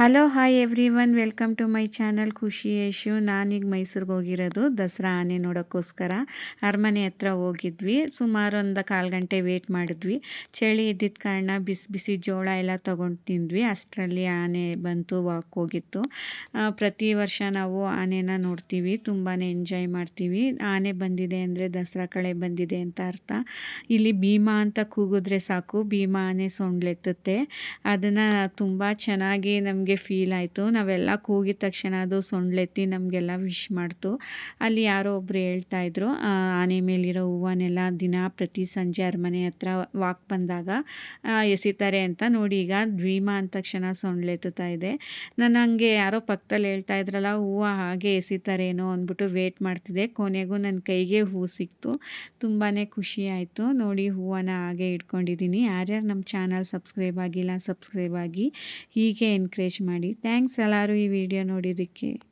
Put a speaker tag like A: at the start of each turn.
A: Hello hi everyone welcome to my channel Khushi Yashu ನಾನೀಗ ಮೈಸೂರಿಗೆ ಹೋಗಿರೋದು ದಸರಾ ಆನೆ ನೋಡೋಕ್ಕೋಸ್ಕರ. ಅರಮನೆ ಹತ್ರ ಹೋಗಿದ್ವಿ. ಸುಮಾರು ಒಂದು ಕಾಲು ಗಂಟೆ ವೇಟ್ ಮಾಡಿದ್ವಿ. ಚಳಿ ಇದ್ದಿದ್ದ ಕಾರಣ ಬಿಸಿ ಬಿಸಿ ಜೋಳ ಎಲ್ಲ ತೊಗೊಂಡು ತಿಂದ್ವಿ. ಅಷ್ಟರಲ್ಲಿ ಆನೆ ಬಂತು ವಾಕ್ ಹೋಗಿತ್ತು. ಪ್ರತಿ ವರ್ಷ ನಾವು ಆನೆನ ನೋಡ್ತೀವಿ. ತುಂಬಾ ಎಂಜಾಯ್ ಮಾಡ್ತೀವಿ. ಆನೆ ಬಂದಿದೆ ಅಂದರೆ ದಸರಾ ಕಳೆ ಬಂದಿದೆ ಅಂತ ಅರ್ಥ. ಇಲ್ಲಿ ಭೀಮಾ ಅಂತ ಕೂಗಿದ್ರೆ ಸಾಕು. ಭೀಮಾ ಆನೆ ಸೊಂಡ್ಲೆತ್ತುತ್ತೆ. ಅದನ್ನು ತುಂಬ ಚೆನ್ನಾಗಿ ನಮಗೆ ನಮಗೆ ಫೀಲ್ ಆಯಿತು. ನಾವೆಲ್ಲ ಕೂಗಿದ ತಕ್ಷಣ ಅದು ಸೊಂಡ್ಲೆತ್ತಿ ನಮಗೆಲ್ಲ ವಿಶ್ ಮಾಡ್ತು. ಅಲ್ಲಿ ಯಾರೋ ಒಬ್ಬರು ಹೇಳ್ತಾಯಿದ್ರು ಆನೆ ಮೇಲಿರೋ ಹೂವನ್ನೆಲ್ಲ ದಿನ ಪ್ರತಿ ಸಂಜೆ ಅರಮನೆ ಹತ್ರ ವಾಕ್ ಬಂದಾಗ ಎಸಿತಾರೆ ಅಂತ ನೋಡಿ ಈಗ ದ್ವೀಮ ಅಂದ ತಕ್ಷಣ ಸೊಂಡ್ಲೆತ್ತುತ್ತಾ ಇದೆ. ನಾನು ಹಂಗೆ ಯಾರೋ ಪಕ್ಕದಲ್ಲಿ ಹೇಳ್ತಾ ಇದ್ರಲ್ಲ, ಹೂವು ಹಾಗೆ ಎಸಿತಾರೇನೋ ಅಂದ್ಬಿಟ್ಟು ವೇಟ್ ಮಾಡ್ತಿದ್ದೆ. ಕೊನೆಗೂ ನನ್ನ ಕೈಗೆ ಹೂ ಸಿಕ್ತು. ತುಂಬಾ ಖುಷಿ ಆಯಿತು. ನೋಡಿ ಹೂವನ್ನ ಹಾಗೆ ಇಟ್ಕೊಂಡಿದ್ದೀನಿ. ಯಾರ್ಯಾರು ನಮ್ಮ ಚಾನಲ್ ಸಬ್ಸ್ಕ್ರೈಬ್ ಆಗಿಲ್ಲ ಸಬ್ಸ್ಕ್ರೈಬ್ ಆಗಿ ಹೀಗೆ ಎನ್ಕರೇಜ್ ಮಾಡಿ. ಥ್ಯಾಂಕ್ಸ್ ಎಲ್ಲರೂ ಈ ವಿಡಿಯೋ ನೋಡಿದ್ದಕ್ಕೆ.